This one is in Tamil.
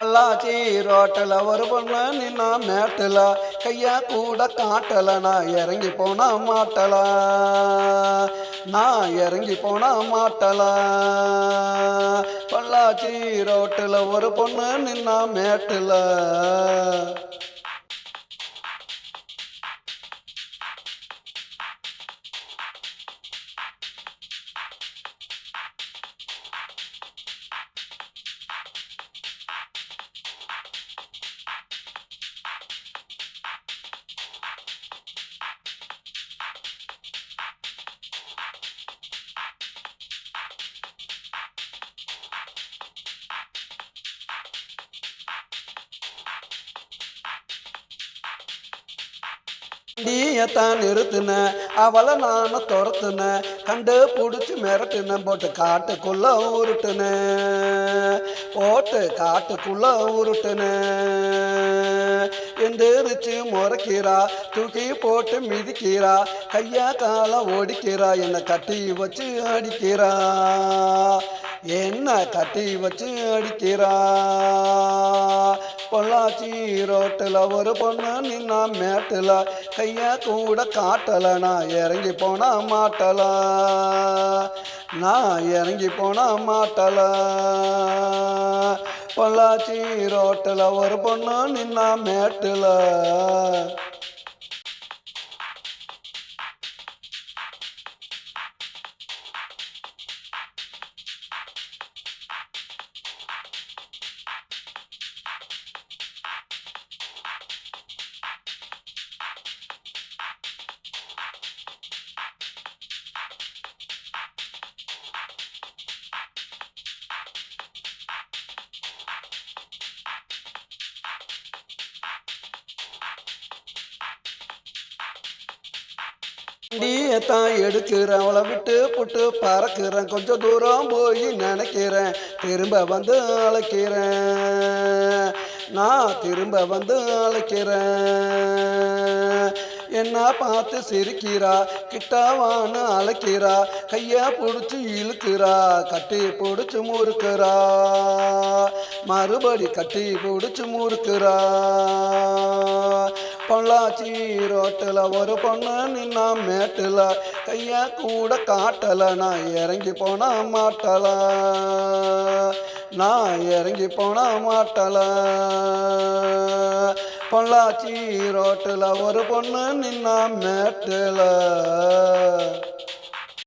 பொள்ளாச்சி ரோட்டில் ஒரு பொண்ணு நின்னா மேட்டில் கையா கூட காட்டல. நான் இறங்கி போனா மாட்டல. நான் இறங்கி போனா மாட்டல. பொள்ளாச்சி ரோட்டில் ஒரு பொண்ணு நின்னா மேட்டில். வண்டியத்தான் நிறுத்தின அவளை நானும் துரத்துன கண்டு பிடிச்சி மிரட்டுன போட்டு காட்டுக்குள்ள உருட்டுன. போட்டு காட்டுக்குள்ள உருட்டுன. எந்திரிச்சு முறைக்கிறா தூக்கி போட்டு மிதிக்கிறா கையா காலம் ஓடிக்கிறா என்னை கட்டி வச்சு அடிக்கிறா. என்ன கட்டி வச்சு அடிக்கிறா? பொள்ளாச்சி ரோட்டில் ஒரு பொண்ணு நின்னா மேட்டில். கையை கூட காட்டல நான் இறங்கி போனா மாட்டலா. நான் இறங்கி போனா மாட்டலா. பொள்ளாச்சி ரோட்டில் ஒரு பொண்ணு நின்னா மேட்டில். வண்டியத்தான் எடுக்கிறேன். அவளை விட்டு புட்டு பறக்கிறேன். கொஞ்சம் தூரம் போய் நினைக்கிறேன். திரும்ப வந்து அழைக்கிறேன். நான் திரும்ப வந்து அழைக்கிறேன். என்ன பார்த்து சிரிக்கிறா? கிட்டாவான்னு அழைக்கிறா. கையை பிடிச்சி இழுக்கிறா. கட்டி பிடிச்சி முறுக்கிறா. மறுபடி கட்டி பிடிச்சி முறுக்கிறா. பொள்ளாச்சி ரோட்டில் ஒரு பொண்ணு நின்னா மேட்டில். கையை கூட காட்டல. நான் இறங்கி போனால் மாட்டலாம் நான் இறங்கி போன மாட்டல. பொள்ளாச்சி ரோட்டில் ஒரு பொண்ணு நின்னா மேட்டில்.